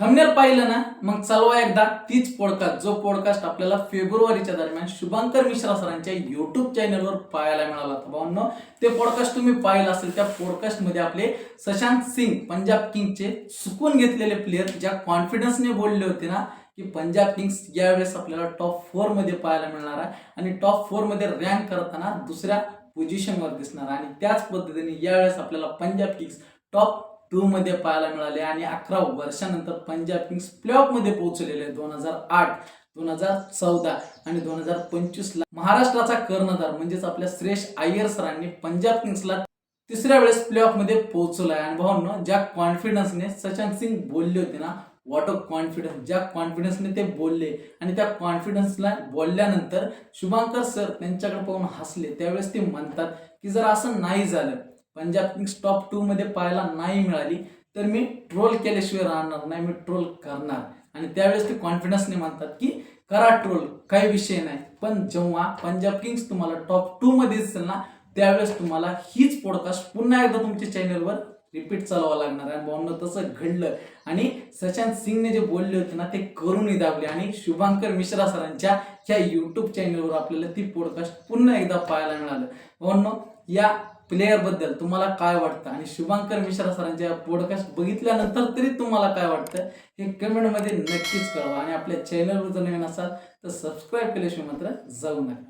Thumbnail पाहिलं ना मग चालवा एकदा तीच पॉडकास्ट जो पॉडकास्ट आपल्याला फेब्रुवारीच्या दरम्यान शुभांकर मिश्रा सरांच्या युट्यूब चॅनलवर पाहायला मिळाला. होता भावांनो ते पॉडकास्ट तुम्ही पाहिलं असेल त्या पॉडकास्टमध्ये आपले सशांत सिंग पंजाब किंगचे चुकून घेतलेले प्लेयर ज्या कॉन्फिडन्सने बोलले होते ना की पंजाब किंग्स यावेळेस आपल्याला टॉप फोरमध्ये पाहायला मिळणार आहे. आणि टॉप फोरमध्ये रँक करताना दुसऱ्या पोझिशनवर दिसणार आणि त्याच पद्धतीने यावेळेस आपल्याला पंजाब किंग्स टॉप टू मध्ये पाहायला मिळाले आणि अकरा वर्षानंतर पंजाब किंग्स प्लेऑफमध्ये पोहोचलेले दोन हजार आठ दोन हजार चौदा आणि दोन हजार पंचवीस ला महाराष्ट्राचा कर्णधार म्हणजेच आपल्या श्रेष अय्यर सरांनी पंजाब किंग्सला तिसऱ्या वेळेस प्लेऑफमध्ये पोहोचलाय आणि भावांनो ज्या कॉन्फिडन्सने सचिन सिंग बोलले होते ना वॉट ऑफ कॉन्फिडन्स ज्या कॉन्फिडन्सने ते बोलले आणि त्या कॉन्फिडन्सला बोलल्यानंतर शुभांकर सर त्यांच्याकडे पाहून हसले. त्यावेळेस ते म्हणतात की जर असं नाही झालं पंजाब किंग्स टॉप टू मध्ये पाहायला नाही मिळाली तर मी ट्रोल केल्याशिवाय राहणार नाही मी ट्रोल करणार. आणि त्यावेळेस ते कॉन्फिडन्सने म्हणतात की करा ट्रोल काही विषय नाही. पण जेव्हा पंजाब किंग्स तुम्हाला टॉप टू मध्ये दिसेल ना त्यावेळेस तुम्हाला हीच पॉडकास्ट पुन्हा एकदा तुमच्या चॅनलवर रिपीट चालवावं लागणार आहे. भावनं तसं घडलं. आणि सशांत सिंगने जे बोलले होते ना ते करूनही दाबले. आणि शुभांकर मिश्रा सरांच्या ह्या यूट्यूब चॅनलवर आपल्याला ती पॉडकास्ट पुन्हा एकदा पाहायला मिळालं. भावनो या प्लेअरबद्दल तुम्हाला काय वाटतं? आणि शुभांकर मिश्रा सरांच्या पॉडकास्ट बघितल्यानंतर तरी तुम्हाला काय वाटतं? हे कमेंटमध्ये नक्कीच कळवा. आणि आपल्या चॅनलवर जर नवीन असाल तर सबस्क्राईब केल्याशिवाय मात्र जाऊ नका.